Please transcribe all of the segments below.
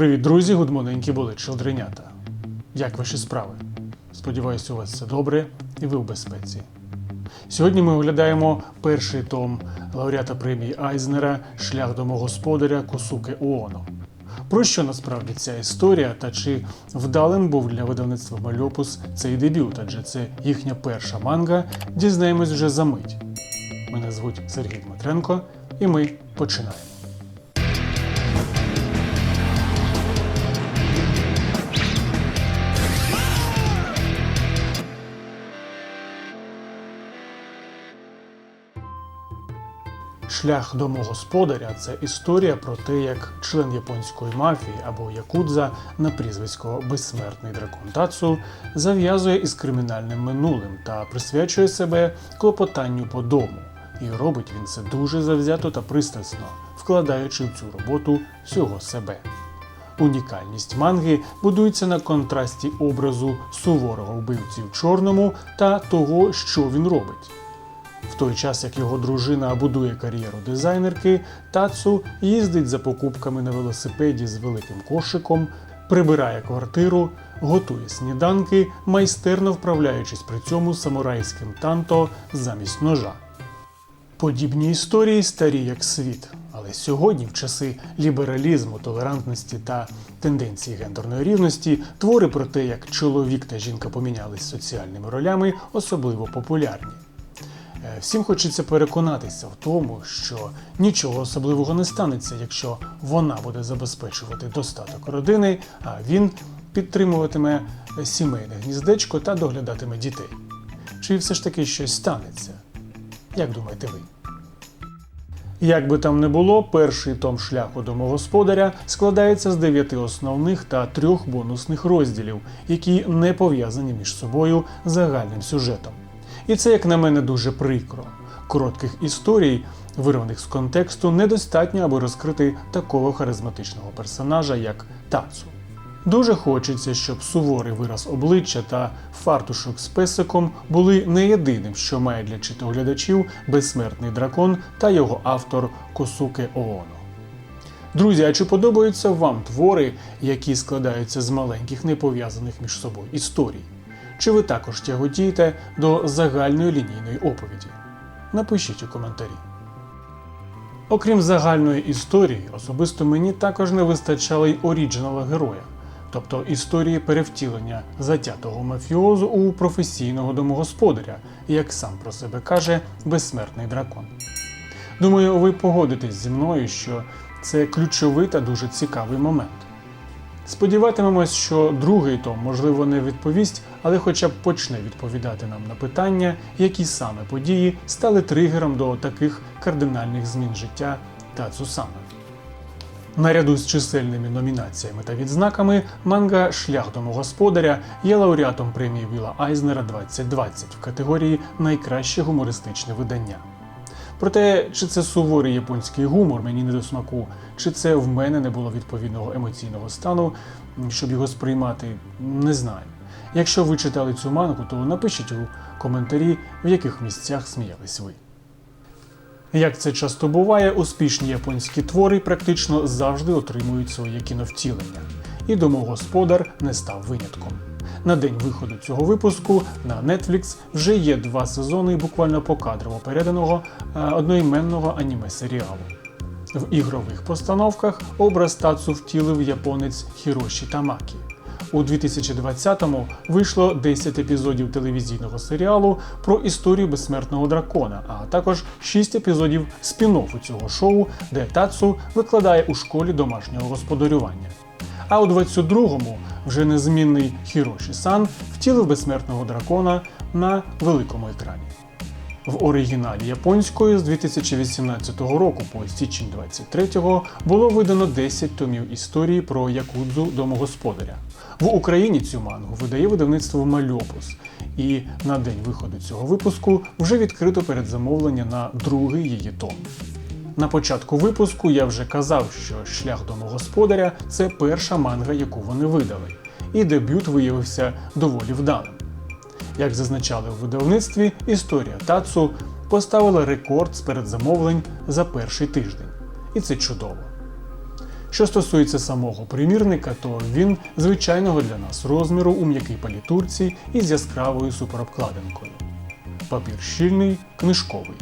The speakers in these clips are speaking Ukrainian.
Привіт, друзі, гудмоненькі були чолдренята. Як ваші справи? Сподіваюся, у вас все добре і ви в безпеці. Сьогодні ми оглядаємо перший том лауреата премії Айзнера Шлях домогосподаря Косуки Уоно. Про що насправді ця історія та чи вдалим був для видавництва Мальопус цей дебют, адже це їхня перша манга, дізнаємось вже за мить. Мене звуть Сергій Дмитренко, і ми починаємо. Шлях домогосподаря це історія про те, як член японської мафії або якудза на прізвисько Безсмертний дракон Тацу зав'язує із кримінальним минулим та присвячує себе клопотанню по дому. І робить він це дуже завзято та пристрасно, вкладаючи в цю роботу всього себе. Унікальність манги будується на контрасті образу суворого вбивці в чорному та того, що він робить. В той час, як його дружина будує кар'єру дизайнерки, Тацу їздить за покупками на велосипеді з великим кошиком, прибирає квартиру, готує сніданки, майстерно вправляючись при цьому самурайським танто замість ножа. Подібні історії старі як світ. Але сьогодні, в часи лібералізму, толерантності та тенденції гендерної рівності, твори про те, як чоловік та жінка помінялись соціальними ролями, особливо популярні. Е, Всім хочеться переконатися в тому, що нічого особливого не станеться, якщо вона буде забезпечувати достаток родини, а він підтримуватиме сімейне гніздечко та доглядатиме дітей. Чи все ж таки щось станеться? Як думаєте ви? Як би там не було, перший том шляху домогосподаря складається з дев'яти основних та трьох бонусних розділів, які не пов'язані між собою загальним сюжетом. І це, як на мене, дуже прикро. Коротких історій, вирваних з контексту, недостатньо, аби розкрити такого харизматичного персонажа, як Тацу. Дуже хочеться, щоб суворий вираз обличчя та фартушок з песиком були не єдиним, що має для читоглядачів безсмертний дракон та його автор Косуке Ооно. Друзі, а чи подобаються вам твори, які складаються з маленьких непов'язаних між собою історій? Чи ви також тяготієте до загальної лінійної оповіді? Напишіть у коментарі. Окрім загальної історії, особисто мені також не вистачало й оріджинала героя, тобто історії перевтілення затятого мафіозу у професійного домогосподаря, як сам про себе каже безсмертний дракон. Думаю, ви погодитесь зі мною, що це ключовий та дуже цікавий момент. Сподіватимемось, що другий том, можливо, не відповість, але хоча б почне відповідати нам на питання, які саме події стали тригером до таких кардинальних змін життя та Цусами. Наряду з чисельними номінаціями та відзнаками манга Шлях домогосподаря є лауреатом премії Віла Айзнера 2020 в категорії Найкраще гумористичне видання. Проте, чи це суворий японський гумор мені не до смаку, чи це в мене не було відповідного емоційного стану, щоб його сприймати, не знаю. Якщо ви читали цю мангу, то напишіть у коментарі, в яких місцях сміялись ви. Як це часто буває, успішні японські твори практично завжди отримують своє кіновтілення. І домогосподар не став винятком. На день виходу цього випуску на Netflix вже є два сезони буквально покадрово переданого е, одноіменного аніме-серіалу. В ігрових постановках образ Тацу втілив японець Хіроші Тамакі. У 2020-му вийшло 10 епізодів телевізійного серіалу про історію безсмертного дракона, а також 6 епізодів спін-оффу цього шоу, де Тацу викладає у школі домашнього господарювання. А у 22-му вже незмінний Хіроші Сан втілив безсмертного дракона на великому екрані. В оригіналі японською з 2018 року по січень 23-го було видано 10 томів історії про якудзу домогосподаря. В Україні цю мангу видає видавництво Мальопус, і на день виходу цього випуску вже відкрито передзамовлення на другий її том. На початку випуску я вже казав, що шлях домогосподаря це перша манга, яку вони видали, і дебют виявився доволі вдалим. Як зазначали у видавництві, історія Тацу поставила рекорд з передзамовлень за перший тиждень. І це чудово. Що стосується самого примірника, то він звичайного для нас розміру у м'якій палітурці із яскравою суперобкладинкою. Папір щільний, книжковий.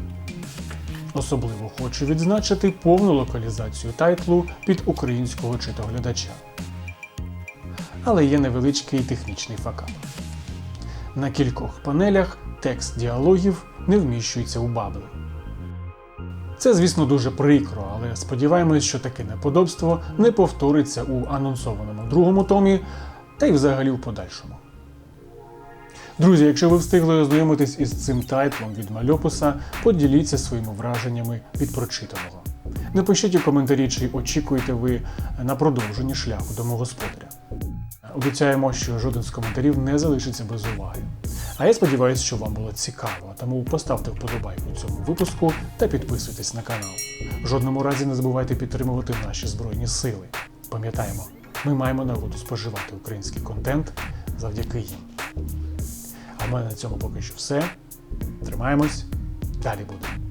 Особливо хочу відзначити повну локалізацію тайтлу під українського читоглядача. Але є невеличкий технічний факап. На кількох панелях текст діалогів не вміщується у бабли. Це, звісно, дуже прикро, але сподіваємось, що таке неподобство не повториться у анонсованому другому томі та й взагалі в подальшому. Друзі, якщо ви встигли ознайомитись із цим тайтлом від мальописа, поділіться своїми враженнями від прочитаного. Напишіть у коментарі, чи очікуєте ви на продовження шляху домогосподаря. Обіцяємо, що жоден з коментарів не залишиться без уваги. А я сподіваюся, що вам було цікаво, тому поставте вподобайку цьому випуску та підписуйтесь на канал. В жодному разі не забувайте підтримувати наші збройні сили. Пам'ятаємо, ми маємо нагоду споживати український контент завдяки їм. А мене на цьому поки що все. Тримаємось, далі буде.